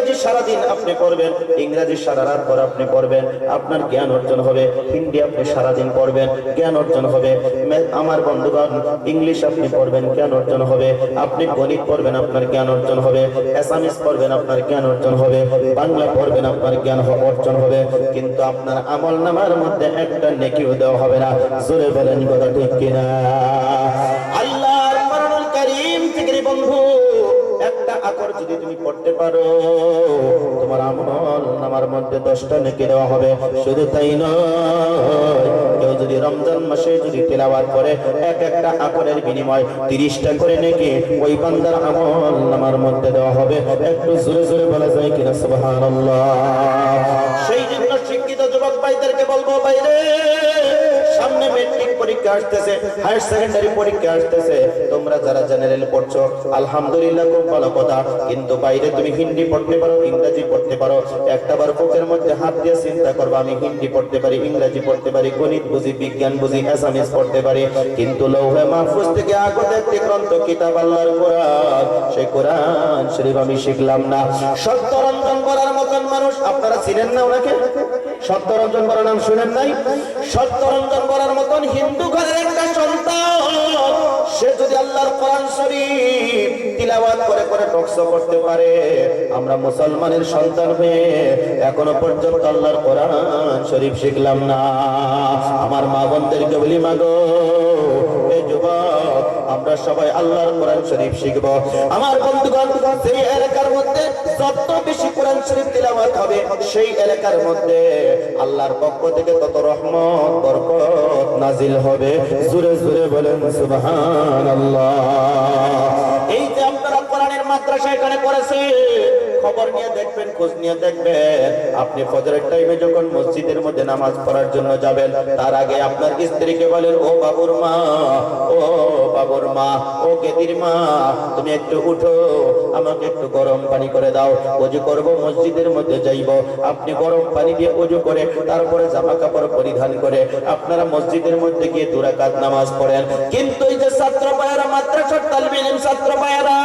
ইংরাজি সারাদিন আপনি পড়বেন, ইংরাজি সারা রাত পর আপনি পড়বেন, আপনার জ্ঞান অর্জন হবে, হিন্দি আপনি সারাদিন পড়বেন, জ্ঞান অর্জন হবে আমার বন্ধুগণ, ইংলিশ আপনি পড়বেন, জ্ঞান অর্জন হবে, আপনি গণিত পড়বেন, আপনার জ্ঞান অর্জন হবে অ্যাসামিস পড়বেন, আপনার জ্ঞান অর্জন হবে, বাংলা পড়বেন, আপনার জ্ঞান অর্জন হবে, কিন্তু আপনার আমল নামার মধ্যে একটা নেকিও দেওয়া হবে না, জোরে বলেন কথা ঠিক কিনা? আল্লাহর আকর যদি তুমি পড়তে পারো, তোমার আমল নামার মধ্যে দশটা নেকি দেওয়া হবে। শুধু তাই নয়, কেউ যদি রমজান মাসে যদি তেলাওয়াত করে, এক একটা আকরের বিনিময় তিরিশটা করে নেকি ওই বান্দার আমল নামার মধ্যে দেওয়া হবে। একটু জোরে জোরে বলা যায় কিনা, সুবহানাল্লাহ। সেই জন্য শিক্ষিত যুবক ভাইদেরকে বলব বাইরে সামনে মেট্রিক পরীক্ষা আসতেছে হায়ার সেকেন্ডারি পরীক্ষা আসতেছে। তোমরা যারা জেনারেল পড়ছো, আলহামদুলিল্লাহ খুব ভালো কথা। কিন্তু বাইরে তুমি হিন্দি পড়তে পারো, ইংরেজি পড়তে পারো। একটা বার বুকের মধ্যে হাত দিয়ে চিন্তা করব, আমি হিন্দি পড়তে পারি, ইংরেজি পড়তে পারি, গণিত বুঝি, বিজ্ঞান বুঝি অ্যাসামিস পড়তে পারি। কিন্তু লৌহে মাহফুজ থেকে আগত একটি গ্রন্থ, কিতাব আল্লাহর কোরআন। সেই কোরআন শরীফ আমি শিখলাম না। সত্যরঞ্জন করার মতন মানুষ, আপনারা ছিলেন না ওনাকে? সত্যরঞ্জন বড় নাম শুনেন নাই? সত্যরঞ্জন বড়ার মতন হিন্দু ঘরের একটা সন্তান। সে যদি আল্লাহর কোরআন শরীফ তিলাওয়াত করে করে টকশো করতে পারে, আমরা মুসলমানের সন্তান হয়ে এখনও পর্যন্ত আল্লাহর কোরআন শরীফ শিখলাম না। আমার মা বোনদেরকে বলি মাগো এ যুবক, আমরা সবাই আল্লাহর কোরআন শরীফ শিখব। আমার বন্ধুগণ সেই এলাকার মধ্যে যত বেশি কোরআন শরীফ তিলাওয়াত হবে, সেই এলাকার মধ্যে আল্লাহর পক্ষ থেকে তত রহমত, বরকত নাজিল হবে। জোরে জোরে বলেন, সুবহানাল্লাহ। এই যে আপনারা কোরআনের মাদ্রাসা এখানে করেছে খবর নিয়ে দেখবেন, খোঁজ নিয়ে দেখবেন। আপনি ফজরের টাইমে যখন মসজিদের মধ্যে নামাজ পড়ার জন্য যাবেন, তার আগে আপনার স্ত্রীকে বলেন, ও বাবুর মা, ও বাবুর মা, ও গেদির মা, তুমি একটু উঠো, আমাকে একটু গরম পানি করে দাও অজু করব, মসজিদের মধ্যে যাইব। আপনি গরম পানি দিয়ে অজু করে, তারপরে জামা কাপড় পরিধান করে আপনারা মসজিদের মধ্যে গিয়ে দুরাকাত নামাজ পড়েন। কিন্তু এই যে ছাত্র ভাইয়েরা, মাদ্রাসার তালিম ইলম ছাত্র ভাইয়েরা,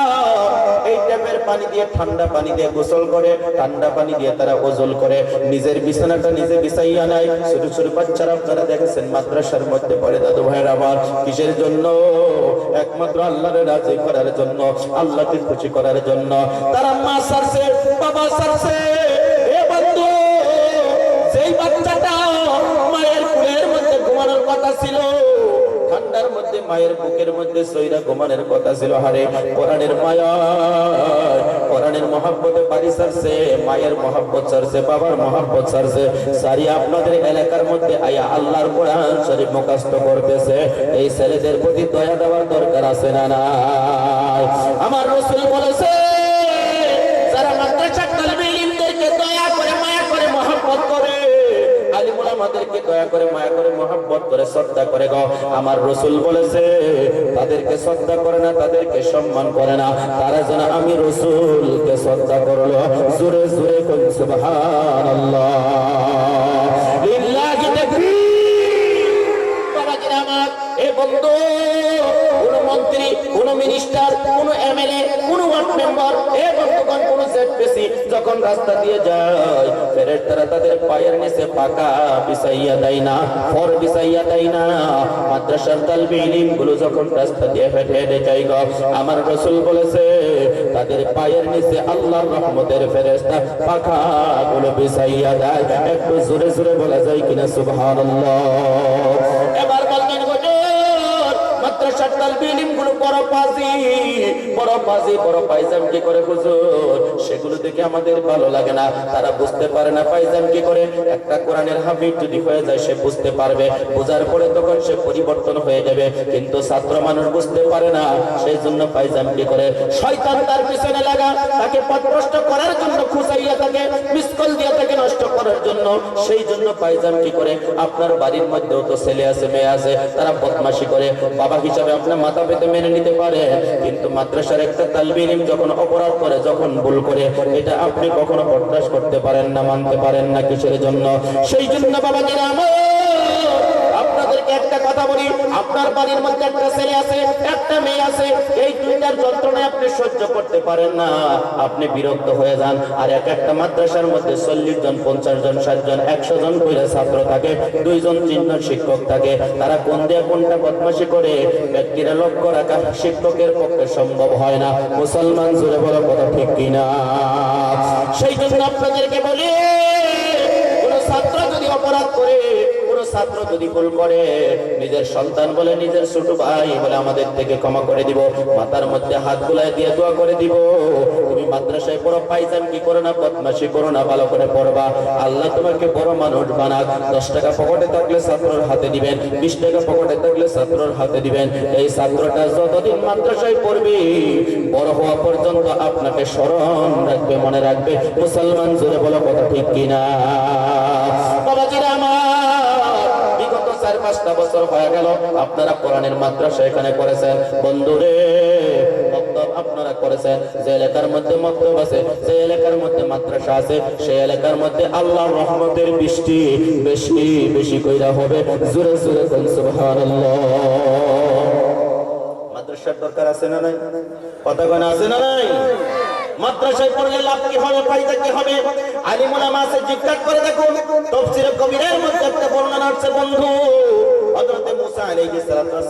এই ট্যাপের পানি দিয়ে ঠান্ডা পানি দিয়ে গোসল করে, ঠান্ডা পানি দিয়ে তারা ওজল করে। নিজের বিছানাটা নিজে বিছাইয়া নেয়। ছোট ছোট বাচ্চারা আপনারা দেখেছেন, মাদ্রাসার মধ্যে পড়ে দাদু ভাইয়ের আমার কিসের জন্য? একমাত্র আল্লাহরে রাজি করার জন্য, আল্লাহকে খুশি করার জন্য। তারা মা সারছে, বাবা সারছে মায়ের কুলের মধ্যে ঘুমানোর কথা ছিল, ঠান্ডার মধ্যে মায়ের বুকের মধ্যে সৈরা ঘুমানোর কথা ছিল, হারে, কোরআনের মায়া। মহাব্বতে বাড়ি সারছে, মায়ের মহাব্বত সারছে, বাবার মহাব্বত সারছে। সারি আপনাদের এলাকার মধ্যে আয়া আল্লাহর কোরআন শরীফ মুখাস্ত করতেছে। এই ছেলেদের প্রতি দয়া দেওয়ার দরকার আছে না না আমার রসুল বলেছে আমাদেরকে দয়া করে, মায়া করে, মহাব্বত করে, শ্রদ্ধা করে গো। আমার রসুল বলেছে, তাদেরকে শ্রদ্ধা করে না, তাদেরকে সম্মান করে না। তারা যেন আমি রসুলকে শ্রদ্ধা করল। জোরে জোরে করি বন্ধু, কোন মন্ত্রী, কোন মিনিস্টার কোন এমএলএ যখন রাস্তা দিয়ে যায়, ফেরেশতারা তাদের পায়ের নিচে পাকা বিছাইয়া দেয় না ফর বিছাইয়া দেয় না। মাদ্রাসার তালবে ইলিমগুলো যখন রাস্তা দিয়ে হেঁটে হেঁটে যায় গো, আমার রসুল বলেছে, তাদের পায়ের নিচে আল্লাহর রহমতের ফেরেস্তা পাখা গুলো বিছাইয়া দেয়। একটু জোরে জোরে বলা যায় কিনা, সুবহানাল্লাহ। সেগুলো দেখে আমাদের ভালো লাগে না। তারা বুঝতে পারে না পাইজাম কি করে। একটা কোরআনের যদি হয়ে যায়, সে বুঝতে পারবে। বোঝার পরে তখন সে পরিবর্তন হয়ে যাবে। কিন্তু ছাত্র মানুষ বুঝতে পারে না সেই জন্য পাইজাম কি করে। শয়তান তার পিছনে লাগা, তাকে পথভ্রষ্ট করার জন্য খুঁচাইয়া তাকে মিসকল দিয়ে তাকে নষ্ট করার জন্য। সেই জন্য পাইজাম কি করে? আপনার বাড়ির মধ্যেও তো ছেলে আছে, মেয়ে আছে, তারা বদমাশি করে। বাবা হিসাবে আপনার মাথা পেতে মেনে নিতে পারে। কিন্তু মাদ্রাসার একটা তালবিলিম যখন অপরাধ করে, যখন ভুল করে, এটা আপনি কখনো বরদাস্ত করতে পারেন না, মানতে পারেন না কিসের জন্য? সেই জন্য বাবা আমার কথা বলি, আপনার বাড়ির মধ্যে একটা ছেলে আছে, একটা মেয়ে আছে, এই দুইটার যন্ত্রণায় আপনি সহ্য করতে পারেন না। আপনি বিরক্ত হয়ে যান, আর এক একটা মাদ্রাসার মধ্যে চল্লিশ জন, পঞ্চাশ জন, ষাট জন, একশো জন করে ছাত্র থাকে, দুইজন তিনজন শিক্ষক থাকে। তারা কোন দিয়ে কোনটা বদমাসি করে? ব্যক্তিরা লক্ষ্য রাখা শিক্ষকের পক্ষে সম্ভব হয় না। মুসলমান জুড়ে বড় কথা ঠিক কিনা? সেই জন্য আপনাদেরকে বলি, কোন ছাত্র যদি অপরাধ করে ছাত্র যদি ভুল করে, নিজের সন্তান বলে নিজের ছোট ভাই বলে আমাদের থেকে ক্ষমা করে দিব, মাথার মধ্যে হাত গুলায় দিয়ে দোয়া করে দিব। তুমি মাদ্রাসায় পড়ো পাইজান কি করো না বদমাসি করো না, ভালো করে পড়বা। আল্লাহ তোমাকে বড় মানুষ বানাক। দশ টাকা পকেটে থাকলে ছাত্রর হাতে দিবেন, বিশ টাকা পকেটে থাকলে ছাত্রর হাতে দিবেন। এই ছাত্রটা যতদিন মাদ্রাসায় পড়বে, বড় হওয়া পর্যন্ত আপনাকে স্মরণ রাখবে, মনে রাখবে, মুসলমান জুড়ে বলো কথা ঠিক কিনা? হয়ে গেল। আপনারা কোরআনের মাদ্রাসা এখানে করেছেন। বন্ধুরে আপনারা করেছেন। যে এলাকার মধ্যে মক্তব আছে, যে এলাকার মধ্যে মাদ্রাসা আছে সেই এলাকার মধ্যে আল্লাহর রহমতের বৃষ্টি বেশি বেশি কইরা হবে। জোরে জোরে মাদ্রাসার দরকার আছে না নাই? কথা কোনা আছে না নাই? মাদ্রাসায় পড়লে লাভ কি হবে, ফায়দা কি হবে? আলিমুল আমাসে জিজ্ঞাসা করে দেখুন। তাফসীর কবিরের মধ্যে একটা বর্ণনা আছে, বন্ধু। মুসা আলাইহিস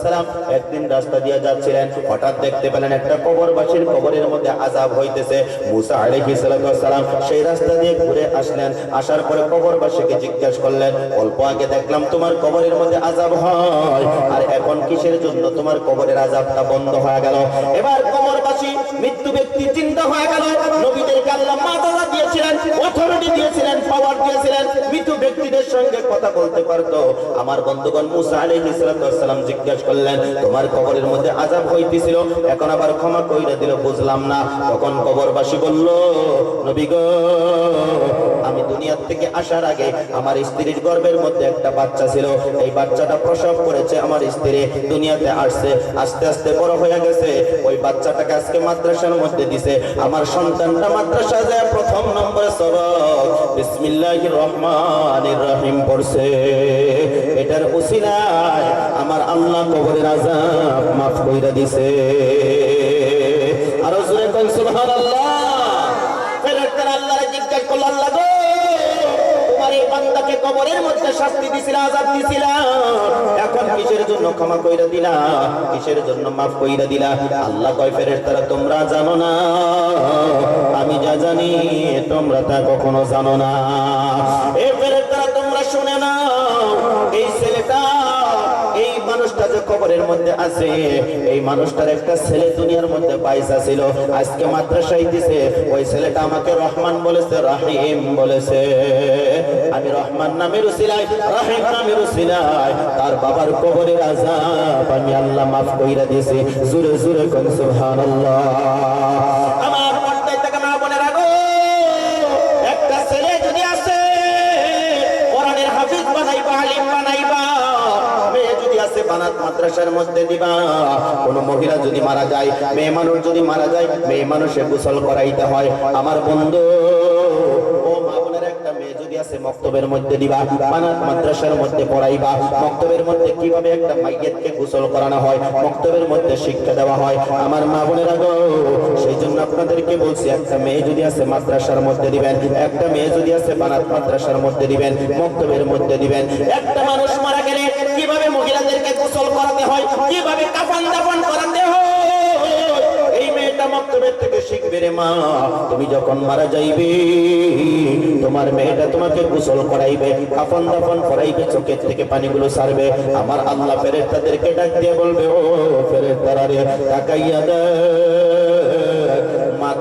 সালাম একদিন রাস্তা দিয়ে যাচ্ছিলেন। হঠাৎ দেখতে পেলেন একটা কবরবাসীর কবরের মধ্যে আযাব হইতেছে। মুসা আলাইহিস সালাম সেই রাস্তা দিয়ে ঘুরে আসলেন। আসার পরে কবরবাসীকে জিজ্ঞাসা করলেন, অল্প আগে দেখলাম তোমার কবরের মধ্যে আযাব হয়। আর এখন কিসের জন্য তোমার কবরের আযাবটা বন্ধ হয়ে গেল? এবার কবরবাসী মৃত্যু ব্যক্তি চিন্তা হয়ে গেল। নবীদেরকে আল্লাহ মাদালা দিয়েছিলেন অথরিটি দিয়েছিলেন পাওয়ার দিয়েছিলেন। মৃত্যু ব্যক্তিদের সঙ্গে কথা বলতে পারতো। আমার বন্ধুগণ মুসা আলাইহিস সালাম জিজ্ঞাসা করলেন, তোমার কবরের মধ্যে আযাব হইতেছিল? এখন আবার ক্ষমা কইরা দিল, বুঝলাম না। তখন কবরবাসী বলল, নবী আমি দুনিয়ার থেকে আসার আগে আমার স্ত্রীর গর্ভের মধ্যে একটা বাচ্চা ছিল। এই বাচ্চাটা প্রসব করেছে আমার স্ত্রী, দুনিয়াতে আসছে, আস্তে আস্তে বড় হয়ে গেছে। ওই বাচ্চাটাকে আজকে মাদ্রাসার মধ্যে দিছে। আমার সন্তানটা মাদ্রাসা যায় প্রথম নম্বরে সবক। বিসমিল্লাহির রহমানির রহিম পড়ছে। এটার উসিলায় আমার আল্লাহ কবরের আযাব মাফ কইরা দিছে। আরও জোরে কোন, সুবহানাল্লাহ। ফেরেশতারা আল্লাহরে জিজ্ঞাসা করল, আল্লাহ গো, তোমার এই বান্দাকে কবরের মধ্যে শাস্তি দিছিল, আযাব দিছিল? এখন কিসের জন্য ক্ষমা কইরা দিলা? কিসের জন্য মাফ কইরা দিলা? আল্লাহ কয়, ফেরেশতারা, তোমরা জানো না। আমি যা জানি, তোমরা তা কখনো জানো না। এই ফেরেশতারা, তোমরা শুনে না এই ছেলেটা যে কবরের মধ্যে আছে। এই মানুষটার একটা ছেলে দুনিয়ার মধ্যে পয়সা ছিল। আজকে মাদ্রাসায় দিছে। ওই ছেলেটা আমাকে রহমান বলেছে, রাহিম বলেছে। আমি রহমান নামের উসিলাই রাহিম নামের উসিলাই তার বাবার কবরের আযাব আমি আল্লাহ মাফ কইরা দিয়েছি। জুরে জুরে কোন, সুবহানাল্লাহ। আমার আছে বানাত মাদ্রাসার মধ্যে দিবা। কোন মহিলা যদি মারা যায়, মেয়ে মানুষ যদি মারা যায়, মেয়ে মানুষে গোসল করাইতে হয়। আমার বন্ধু মেয়ে যদি দিবা মাদ্রাসার মধ্যে কীভাবে একটা গোসল করানো হয় মধ্যে শিক্ষা দেওয়া হয়। আমার সেই জন্য আপনাদেরকে বলছি, একটা মেয়ে যদি আছে, মাদ্রাসার মধ্যে দিবেন। একটা মেয়ে যদি আছে, বানাত মাদ্রাসার মধ্যে দিবেন, মক্তবের মধ্যে দিবেন। একটা মানুষ মারা গেলে গোসল করাতে হয়, কীভাবে কাফন দাফন করাতে হয়? শিখবে রে মা, তুমি যখন মারা যাইবে, তোমার মেয়েটা তোমাকে করাইবে দাফন করাইবে, চোখের থেকে পানিগুলো সারবে। আমার আল্লাহ ফেরেস্তাদেরকে ডাক দিয়ে বলবে, ও ফেরেস্তারা তারা রে, তাকাইয়া দে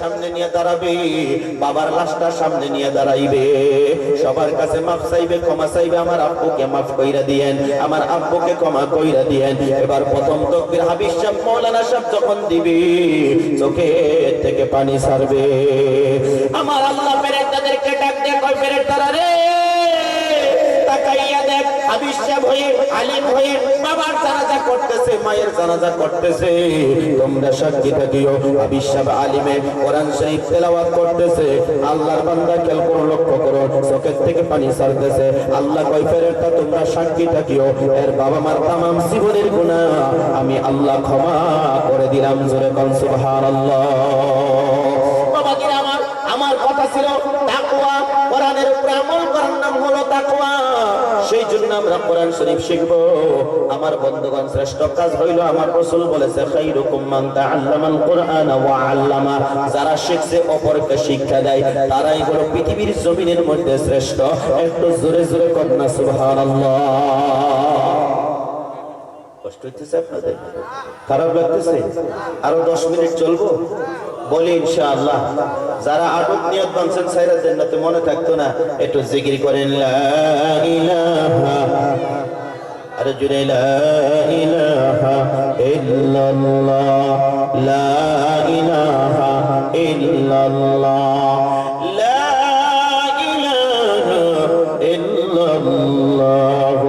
সামনে নিয়ে দাঁড়াবে, বাবার লাশটা সামনে নিয়ে দাঁড়াইবে। সবার কাছে মাফ চাইবে, ক্ষমা চাইবে, আমার আব্বুকে মাফ কইরা দিয়েন, আমার আব্বুকে ক্ষমা কইরা দিয়েন। এবার প্রথম তো হাবিব সাহেব, মৌলানা সাহেব যখন দিবি চোখে থেকে পানি ছাড়বে। আমার আল্লাহ ফেরেশতাদেরকে ডাক দিয়ে কয় ফেরেশতারা রে পানি আল্লাহ তোমরা সাক্ষী এর বাবা মার আমি আল্লাহ ক্ষমা করে দিলাম, জোরে কোন সুবহানাল্লাহ। বাবাজিরা আমার কথা ছিল, তাকওয়া, কোরআনের উপরে আমল করার নাম হলো তাকওয়া। সেই জন্য আমরা কোরআন শরীফ শিখব। আমার বন্ধুগণ, শ্রেষ্ঠ কাজ হইল আমার রাসূল বলেছে খাইরুকুম মান তাআল্লামাল কোরআন ওয়া আল্লামা। যারা শিখছে, অপরকে শিক্ষা দেয়। তারাই হলো পৃথিবীর জমিনের মধ্যে শ্রেষ্ঠ। একটু জোরে জোরে কন্যা, সুবহানাল্লাহ। কষ্ট হইতেছে আপনাদের? খারাপ লাগতেছে? আরও দশ মিনিট চলবো? বলি ইনশাআল্লাহ, যারা আটক নিয়ত বানছেন সাইরা জান্নাতে মনে থাকতো না, একটু জিকির করেন, লা ইলাহা আরে জুড়ে, লা ইলাহা ইল্লাল্লাহ, লা ইলাহা ইল্লাল্লাহ, লা ইলাহা ইল্লাল্লাহ,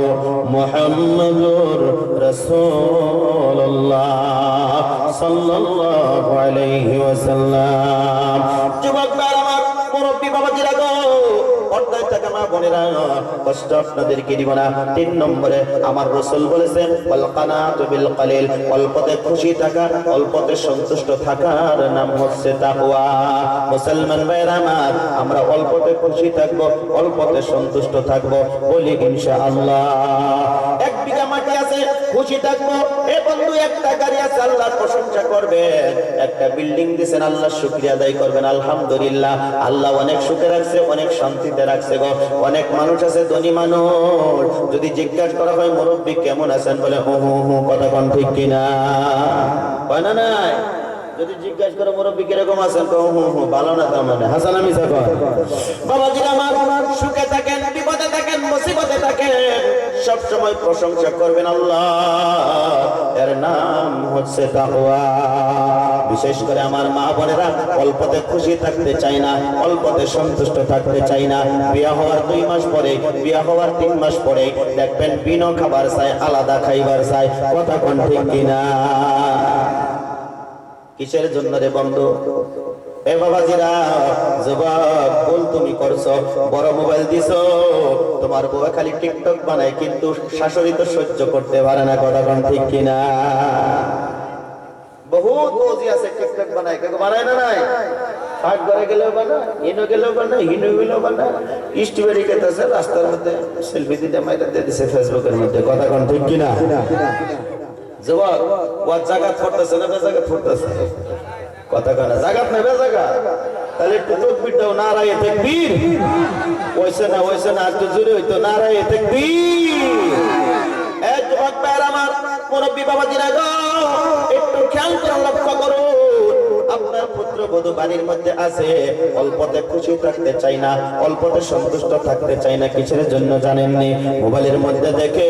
মুহাম্মাদুর রাসূলুল্লাহ, সাল্লাল্লাহু বাবাজিরা গো থাকা অল্পতে খুশি থাকা, অল্পতে নাম হচ্ছে তাকওয়া। মুসলমান ভাইরা আমার, আমরা অল্পতে খুশি থাকব, অল্পতে সন্তুষ্ট থাকব, বলি ইনশাআল্লাহ। এক বিঘা মাটি আছে খুশি থাকব। এ বন্ধু, একটা গাড়ি আছে, আল্লাহর প্রশংসা করবেন একটা বিল্ডিং দিয়েছেন আল্লাহ শুকরিয়া আদায় করবেন, আলহামদুলিল্লাহ। আল্লাহ অনেক সুখে রাখছে, অনেক শান্তিতে রাখছে গো। অনেক মানুষ আছে, ধনী মানুষ। যদি জিজ্ঞাসা করা হয়, মুরব্বী কেমন আছেন, বলে হু হু হু, কথা কোন ঠিক কিনা? হয় না নাই? যদি জিজ্ঞাসা করে, মুরব্বী কীরকম আছেন, তো হু হু, ভালো না তার মানে হাসান আমি সাকর বাবাজি আমার, সুখে থাকেন, বিপদে থাকেন, মুসিবতে থাকেন। সব সময় প্রশংসা করবেন আল্লাহ। এর নাম হচ্ছে তাকওয়া। বিশেষ করে আমার মা বোনেরা অল্পতে খুশি থাকতে চাই না, অল্পতে সন্তুষ্ট থাকতে চাই না। বিয়া হওয়ার দুই মাস পরে, বিয়া হওয়ার তিন মাস পরে দেখবেন বিনো খাবার চাই আলাদা খাইবার চাই কথা কোন ঠিক কিনা? কিসের জন্য রে বন্ধু? এ বাবাজিরা যুবক ভুল তুমি করছ, বড় মোবাইল দিছো। তোমার বউ খালি টিকটক বানায়, কিন্তু শাশুড়ি তো সহ্য করতে পারে না, কথা কোন ঠিক কিনা? বহুত বৌজি আছে টিকটক বানায় কেউ বানায় না নাই? পাক ঘরে গেলেও বানায় ইনো গেলেও বানায়, হিনো গেলেও বানায়। স্ট্রবেরি খেতেছে, রাস্তার মধ্যে সেলফি দিতে মাইতে দিয়ে দিছে ফেসবুকের মধ্যে, কথা কোন ঠিক কিনা? যুবক ও জাগাত ফুটতেছে না বেজাগাত ফুটতেছে? কথা কয় না জাগাত না বেজাগা তাহলে একটু চোখ পিটাও নারায়ে তাকবীর। না, ওইসে না একটু তাকবীর। একটু আপনার পুত্র বধূ বাড়ির মধ্যে আছে, অল্পতে খুশি থাকতে চাই না, অল্পতে সন্তুষ্ট থাকতে চাই না, কিসের জন্য জানেননি? মোবাইলের মধ্যে দেখে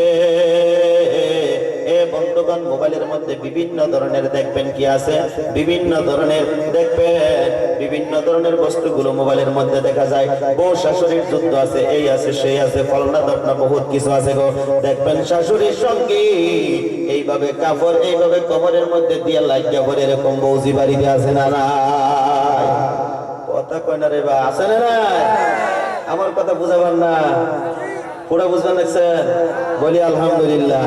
বন্ধুগণ মোবাইলের মধ্যে বিভিন্ন ধরনের দেখবেন কি আছে, বিভিন্ন ধরনের দেখবেন, বিভিন্ন ধরনের বস্তুগুলো মোবাইলের মধ্যে দেখা যায়। বউ শাশুড়ির যুদ্ধ আছে, এই আছে, সেই আছে, ফলনা দপনা বহুত কিছু আছে গো। দেখবেন শাশুড়ির সঙ্গে, এইভাবে কাপড়, এইভাবে কবরের মধ্যে দিয়ে লাইট কাপড় এরকম বৌজি বাড়িতে আছে না নাই? কথা কয় না রে বা, আছে না নাই? আমার কথা বুঝাবার না। পুরা বুঝবেন দেখছেন? বলি আলহামদুলিল্লাহ।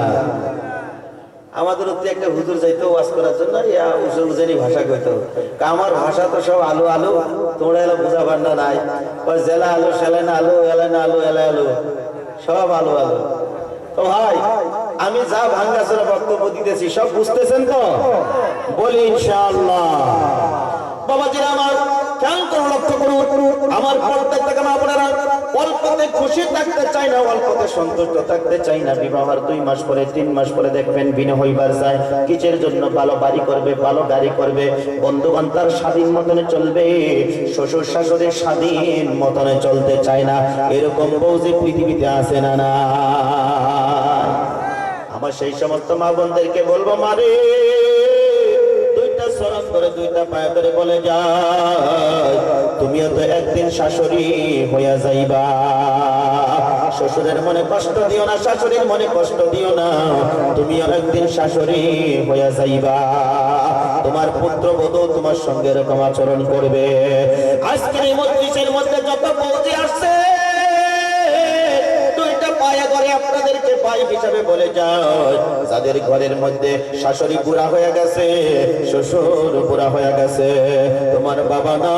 আমাদের হচ্ছে একটা হুজুর যাইতো ওয়াজ করার জন্য, ইয়া উজুর উজেনি ভাষা কইতো। আমার ভাষা তো সব আলু আলু, তোমরা এলা বুঝাবার না নাই। ওই জেলা আলু, সেলেনা আলু, এলেনা আলু, এলা আলু, সব আলু আলু। তো ভাই, আমি যা ভাঙ্গাচোরা বক্তব্য দিতেছি, সব বুঝতেছেন তো? বলি ইনশাআল্লাহ। বাবাজিরা আমার স্বাধীন শ্বশুর শাশুড়ির স্বাধীন মতনে চলতে চায় না। এরকম বউ যে পৃথিবীতে আছে না না। আমার সেই সমস্ত মা বোনদেরকে বলব মারে সরম করে দুইটা পায়ে ধরে বলে যায় তুমিও তো একদিন শাশুড়ি হইয়া যাইবা। শ্বশুরের মনে কষ্ট দিও না, শাশুড়ির মনে কষ্ট দিও না, তুমিও একদিন শাশুড়ি হইয়া যাইবা। তোমার পুত্র বধূ তোমার সঙ্গে এরকম আচরণ করবে। আজকের এই মধ্যে যত আসছে, দুইটা পায়ে করে আপনাদেরকে ভাই হিসাবে বলে যায় যাদের ঘরের মধ্যে শাশুড়ি বুড়া হয়ে গেছে, শ্বশুর বুড়া হয়ে গেছে, তোমার বাবা না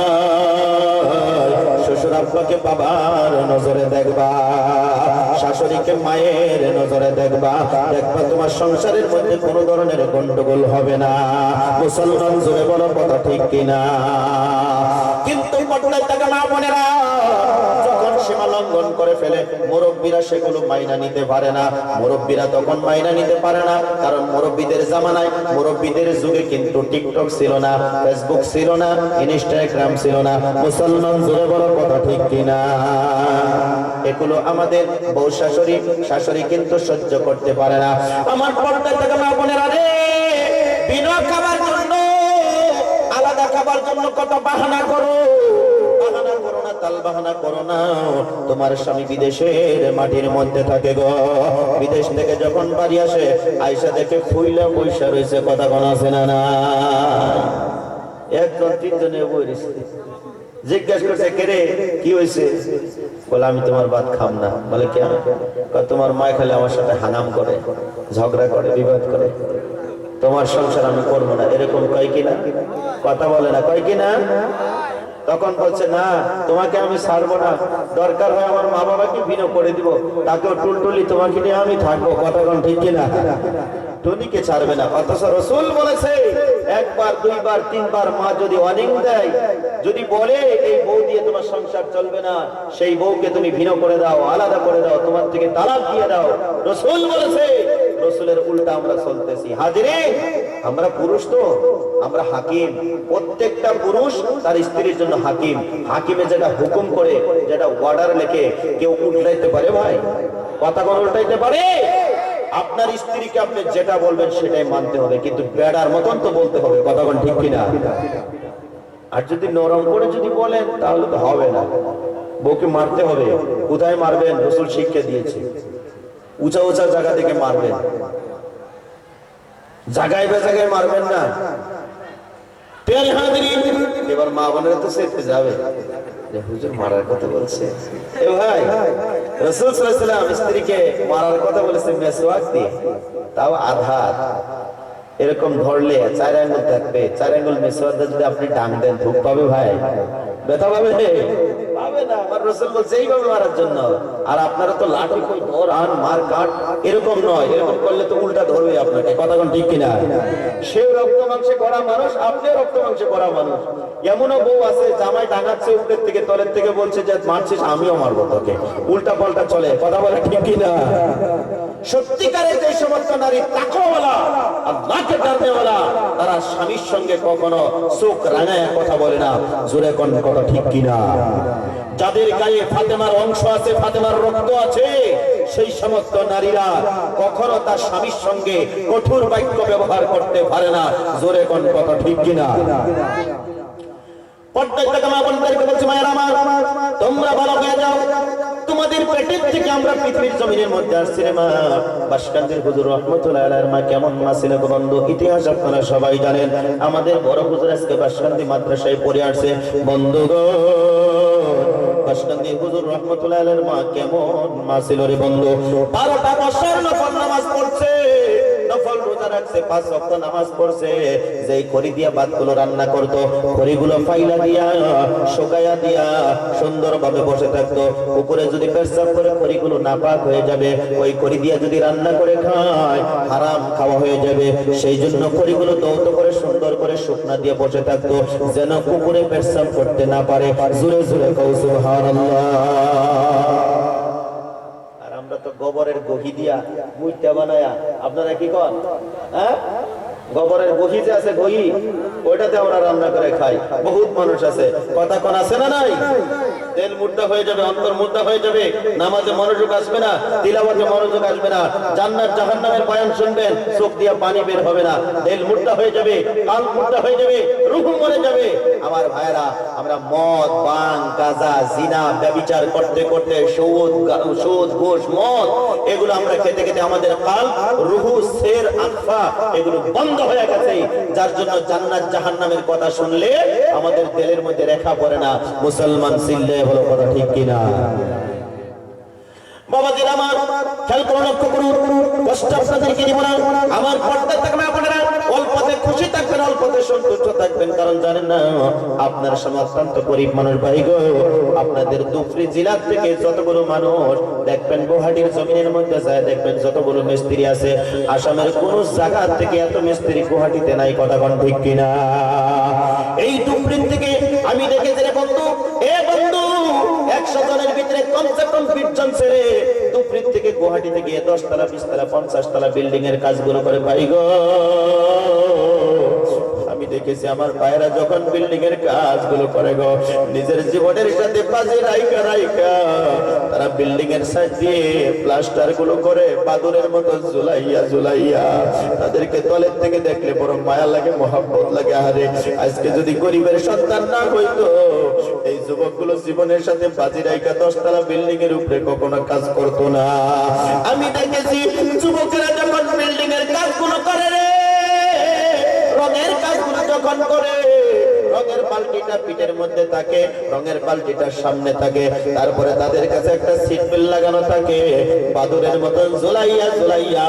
শ্বশুর আব্বাকে বাবার নজরে দেখবা, শাশুড়িকে মায়ের নজরে দেখবা। দেখবা তোমার সংসারের মধ্যে কোনো ধরনের গন্ডগোল হবে না। মুসলমান কথা ঠিক কিনা। কিন্তু না বোনেরা যখন লঙ্ঘন করে ফেলে, মুরব্বীরা সেগুলো মাইনা নিতে পারে না। মুরব্বীরা তখন মাইনা নিতে পারে না, কারণ মুরব্বীদের জামানায়, মুরব্বীদের যুগে কিন্তু টিকটক ছিল না, ফেসবুক ছিল না, ইনস্টাগ্রাম ছিল না। মুসলমান জুড়ে বড় কথা ঠিক কিনা? এগুলো আমাদের বউ শাশুড়ি শাশুড়ি কিন্তু সহ্য করতে পারে না। আমার পর্দার থেকে মা বোনেরা রে, বিনা খাবার জন্য, আলাদা খাবার জন্য কত বাহানা করো। বাহানা করো না। করো তোমার স্বামী বিদেশের মাটির মধ্যে থাকে গো। বিদেশ থেকে যখন বাড়ি আসে আইসা দেখে ফুইলা পয়সা রয়েছে, কথা কোন আছে না না? একজন তিনজনে বই জিজ্ঞাসা করছে, কে রে? কি হয়েছে? আমি তোমার ভাত খাম না। বলে, কেন? তোমার খালি আমার সাথে হানাম করে, ঝগড়া করে, বিবাদ করে। তোমার সংসার আমি করব না। এরকম কয় কথা বলে না। কয় কিনা? তখন বলছে, না, তোমাকে আমি ছাড়বো না। দরকার হয় আমার মা বাবাকে বিনো করে দিব। তাকেও টুলটুলি তোমাকে নিয়ে আমি থাকব। কথা ঠিক কিনা? টুনিকে ছাড়বে না। অথচ রসুল বলেছে, একবার, দুইবার, তিনবার মা যদি অনিং দেয়, যদি বলে, এই বউ দিয়ে তোমার সংসার চলবে না, সেই বউকে তুমি ভিন্ন করে দাও, আলাদা করে দাও, তোমার থেকে তালাক দিয়ে দাও। রসুল বলেছে, রসুলের উল্টা আমরা চলতেছি। হাজিরে? আমরা পুরুষ তো, আমরা হাকিম। প্রত্যেকটা পুরুষ তার স্ত্রীর জন্য হাকিম। হাকিমে যেটা হুকুম করে, যেটা অর্ডার লেখে, কেউ উল্টাইতে পারে ভাই? কথা কোন উল্টাইতে পারে? আপনার স্ত্রীকে আপনি যেটা বলবেন সেটাই মানতে হবে, কিন্তু বেড়ার মতন তো বলতে হবে, কথা কোন ঠিক কিনা? আর যদি নরম করে যদি বলেন, তাহলে তো হবে না। বউকে মারতে হবে। কোথায় মারবেন? রসুল শিক্ষা দিয়েছে। উঁচা উঁচা জায়গা থেকে মারবেন। জায়গায় বে জায়গায় মারবেন না। এবার মা বোনেরা তো সেফে যাবে। হুজুর মারার কথা বলছে। এ ভাই, রসুল আলাইহি স্ত্রীকে মারার কথা বলেছে মেসওয়াক দিয়ে। তাও আধা এরকম ধরলে চার আঙ্গুল থাকবে। চার আঙ্গুল মেসওয়াক যদি আপনি টান দেন, ধূপ পাবে ভাই। ব্যথা পাবে? উল্টা আমিও মারবো তোকে। উল্টা পাল্টা চলে। কথা বলে ঠিক কিনা? সত্যিকারের যে সমস্ত নারী তাকওয়ালা আল্লাহকে তারা স্বামীর সঙ্গে কখনো চোখ রাঙায় কথা বলে না। জোরে কথা ঠিক কিনা? যাদের গায়ে ফাতেমার অংশ আছে, ফাতেমার রক্ত আছে, সেই সমস্ত নারীরা কখনো তার স্বামীর সঙ্গে কঠোর বাক্য ব্যবহার করতে পারে না। জোরে কোন কথা ঠিক কিনা? তোমাদের থেকে আমরা পৃথিবীর মধ্যে কেমন ইতিহাস সবাই জানেন। আমাদের বড় হুজুর আজকে বাসকান্দি মাদ্রাসায় পড়ে আসছে। বন্ধু গো বাসকান্দি হুজুর রহমতুল্লাহ মা কেমন মা ছিল রে বন্ধু? বারোটা বছর নামাজ রোজা পাঁচ ওয়াক্ত নামাজ পড়ছে, যেই খড়ি দিয়া ভাতগুলো রান্না করতো, খড়িগুলো ফাইলা দিয়া শুকায়া দিয়া সুন্দরভাবে বসে থাকতো। উপরে যদি পেশাব করে খড়িগুলো নাপাক হয়ে যাবে, ওই খড়ি দিয়া যদি রান্না করে খায়, হারাম খাওয়া হয়ে যাবে। সেই জন্য খড়িগুলো দৌত করে, সুন্দর করে শুকনা দিয়ে বসে থাকতো, যেন কুকুরে পেশাব করতে না পারে। কৌসুম আর আমরা তো গোবরের গহি দিয়া মুইটা বানায়া আপনারা কি কন? হ্যাঁ? গোবরের গহি যে আছে গহি ওইটাতে আমরা রান্না করে খাই। বহুত মানুষ আছে। কথা কোন, আছে না নাই? তেল মুদ্রা হয়ে যাবে, অন্তর মুদ্রা হয়ে যাবে। নামাজে মনোযোগ আসবে না, তিলাওয়াতে মনোযোগ আসবে না। জাহান্নামের বয়ান শুনবেন, চোখ পানি বের হবে না। তেল মুদ্রা হয়ে যাবে, কাল মুদ্রা হয়ে যাবে মরে যাবে। আমার ভাইরা আমরা মদ জিনা ব্যভিচার করতে করতে সুদ সুদ, ঘুষ, মদ, এগুলো আমরা খেতে খেতে আমাদের কাল রুহু, সের আফা এগুলো বন্ধ হয়ে গেছে। যার জন্য জান্নাত জাহান্নামের কথা শুনলে আমাদের দিলের মধ্যে রেখা পড়ে না। মুসলমান সিল্লে হলো কথা ঠিক কিনা? আমার কষ্ট আপনাদেরকে দিব না। আমার পর্দা থাকবে আপনারা, অল্পতে খুশি থাকবেন, অল্পতে সন্তুষ্ট থাকবেন, কারণ জানেন না, আপনার গরিব মানুষ ভাই গো, আপনাদের দুফরি জেলা থেকে যতগুলো মানুষ, দেখবেন গুহাটির জমিনের মধ্যে যায়, দেখবেন যতগুলো মিস্ত্রি আছে, আসামের কোন জায়গা থেকে এত মিস্ত্রি গুহাটিতে নাই, কথা ঠিক কিনা? এই দুফরিন থেকে আমি দেখেছি রে বন্ধু। এ বন্ধু, একশো জনের ভিতরে কমসে কম বিশ জন ছেড়ে দুপুরের থেকে গুয়াহাটিতে গিয়ে দশ তলা বিশ তলা পঞ্চাশ তলা বিল্ডিং এর কাজগুলো করে পাই গো। দেখেছি আমার ভাইরা যখন বিল্ডিং এর কাজগুলো করে গো, নিজের জীবনের সাথে বাজে রাইকা রাইকা তারা বিল্ডিং এর সাইড দিয়ে প্লাস্টারগুলো করে বাদুরের মতো জুলাইয়া জুলাইয়া তাদেরকে তলের থেকে দেখলে বড় মায়া লাগে, মহাব্বত লাগে। আরে আজকে যদি গরিবের সন্তান না হইতো, এই যুবকগুলো জীবনের সাথে বাজি রাইকা দশতলা বিল্ডিং এর উপরে কখনো কাজ করতো না। আমি দেখেছি যুবকেরা যখন বিল্ডিং এর কাজগুলো করে রে রঙের কাজগুলো যখন করে, রঙের বালতিটা পিঠের মধ্যে থাকে, রঙের বালতিটার সামনে থাকে, তারপরে তাদের কাছে একটা সিট বেল্ট লাগানো থাকে, বাদুরের মতন জোলাইয়া জোলাইয়া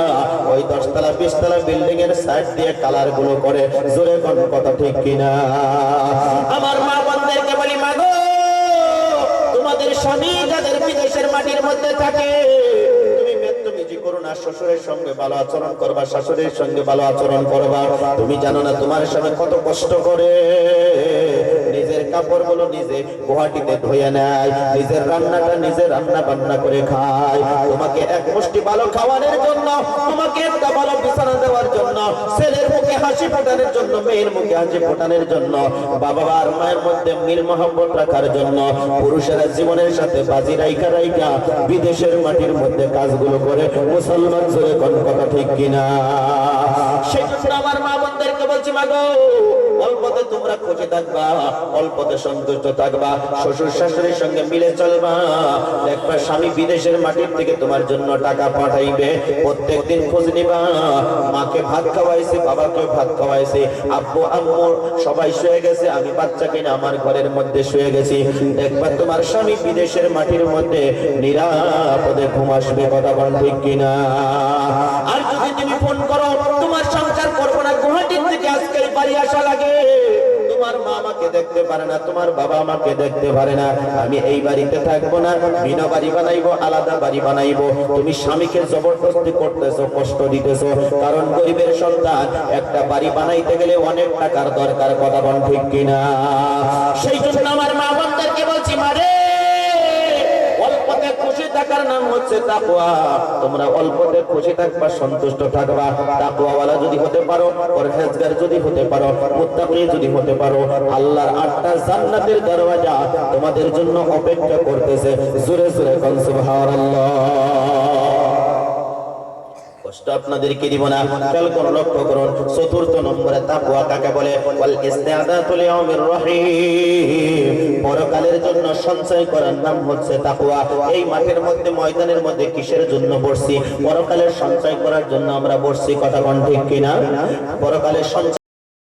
ওই দশতলা, বিশতলা বিল্ডিং এর সাইড দিয়ে কালারগুলো করে, জোরে কোন কথা ঠিক কিনা? আমার মা বোনদেরকে বলি, মাগো, তোমাদের স্বামী যাদের বিদেশের মাটির মধ্যে থাকে না, শ্বশুরের সঙ্গে ভালো আচরণ করবা, শাশুড়ির সঙ্গে ভালো আচরণ করবা। তুমি জানো না, তোমার স্বামী কত কষ্ট করে। কাপড়গুলো নিজে গুয়াহাটিতে ধুয়ে নেয়। নিজের রান্নাটা নিজে রান্না বান্না করে খায়। তোমাকে এক মুষ্টি ভালো খাওয়ানোর জন্য, তোমাকে একটা ভালো বিছানা দেওয়ার জন্য, ছেলের মুখে হাসি ফোটানোর জন্য, মেয়ের মুখে হাসি ফোটানোর জন্য, বাবা আর মায়ের মধ্যে মিল মহব্বত রাখার জন্য, পুরুষেরা জীবনের সাথে বাজি রাইকা রাইকা বিদেশের মাটির মধ্যে কাজগুলো করে মুসলমান কোন কথা ঠিক কিনা? সেই জন্য আমার মা বলছি মাগো তোমরা খুশি থাকবা, অল্পতে সন্তুষ্ট থাকবা, শ্বশুর শাশুড়ির সঙ্গে মিলে চলবা। দেখবা স্বামী বিদেশের মাটির থেকে তোমার জন্য টাকা পাঠাইবে। প্রত্যেকদিন খোঁজ নিবা। মাকে ভাত খাওয়াইছে বাবাকে ভাত খাওয়াইছে। আব্বু, আম্মু সবাই শুয়ে গেছে, আমি বাচ্চা কিনা আমার ঘরের মধ্যে শুয়ে গেছি। দেখবা তোমার স্বামী বিদেশের মাটির মধ্যে নিরাপদে ঘুম আসবে, কথা বল ঠিক কিনা? আর যদি তুমি ফোন করো, তোমার সংসার করব না গুয়াহাটির থেকে আজকে বাড়ি আসা লাগে। আমাকে দেখতে পারে না, তোমার বাবা আমাকে দেখতে পারে না। আমি এই বাড়িতে থাকব না, বিনা বাড়ি বানাইবো, আলাদা বাড়ি বানাইবো। তুমি স্বামীকে জবরদস্তি করতেছো, কষ্ট দিতেছো। কারণ গরিবের সন্তান, একটা বাড়ি বানাইতে গেলে অনেক টাকার দরকার, কথা বল ঠিক কিনা? সেই জন্য আমার মা বোনদেরকে বলছি মারে থাকার নাম হচ্ছে তোমরা অল্পতে খুশি থাকবা, সন্তুষ্ট থাকবা। তাকওয়াওয়ালা যদি হতে পারো, পরহেজগার যদি হতে পারো, মুত্তাকি যদি হতে পারো, আল্লাহর আটটা জান্নাতের দরওয়াজা তোমাদের জন্য অপেক্ষা করতেছে। জোরে জোরে কোন সুবহানাল্লাহ। কষ্ট আপনাদেরকে দিব না। খেয়াল করুন, লক্ষ্য করুন। চতুর্থ নম্বরে তাকওয়া কাকে বলে? ওয়াল ইস্তিআদাতু লিয়াউমির রহিম। পরকালের জন্য সঞ্চয় করার নাম হচ্ছে তাকওয়া। এই মাঠের মধ্যে, ময়দানের মধ্যে কিসের জন্য বসছি পরকালের সঞ্চয় করার জন্য আমরা বসছি কথা কোন ঠিক কিনা? পরকালের সঞ্চয়